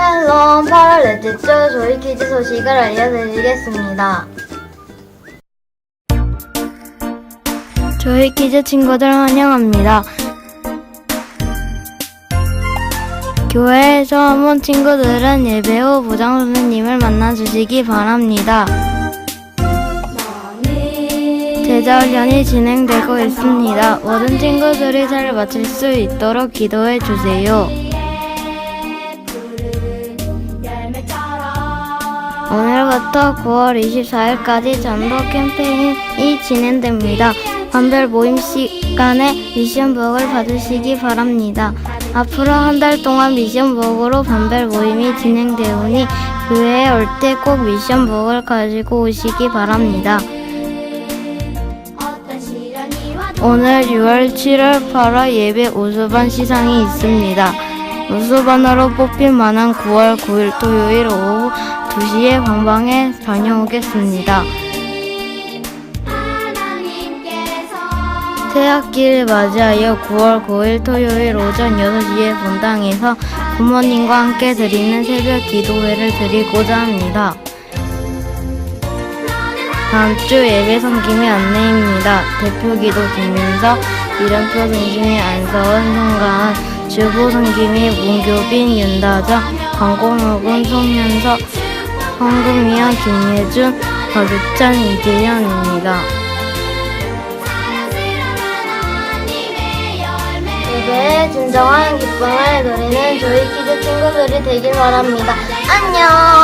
헬로 8월 넷째 주 조이 퀴즈 소식을 알려드리겠습니다. 조이 퀴즈 친구들 환영합니다. 교회에 처음 온 친구들은 예배 후 부장 선생님을 만나주시기 바랍니다. 제자 훈련이 진행되고 있습니다. 모든 친구들이 잘 마칠 수 있도록 기도해 주세요. 오늘부터 9월 24일까지 전도 캠페인이 진행됩니다. 반별 모임 시간에 미션북을 받으시기 바랍니다. 앞으로 한 달 동안 미션북으로 반별 모임이 진행되오니 교회에 올 때 꼭 미션북을 가지고 오시기 바랍니다. 오늘 6월 7월 8월 예배 우수반 시상이 있습니다. 우수반으로 뽑힐 만한 9월 9일 토요일 오후 2시에 방방에 다녀오겠습니다. 새학기를 맞이하여 9월 9일 토요일 오전 6시에 본당에서 부모님과 함께 드리는 새벽 기도회를 드리고자 합니다. 다음 주 예배 섬김의 안내입니다. 대표 기도 김민석, 이름표 등심이 안서은, 송가은, 주부 섬김이 문교빈, 윤다정, 광고목은 송현석, 황금이와 김예준, 박유찬, 이재현입니다. 예배의 진정한 기쁨을 누리는 조이 키즈 친구들이 되길 바랍니다. 안녕!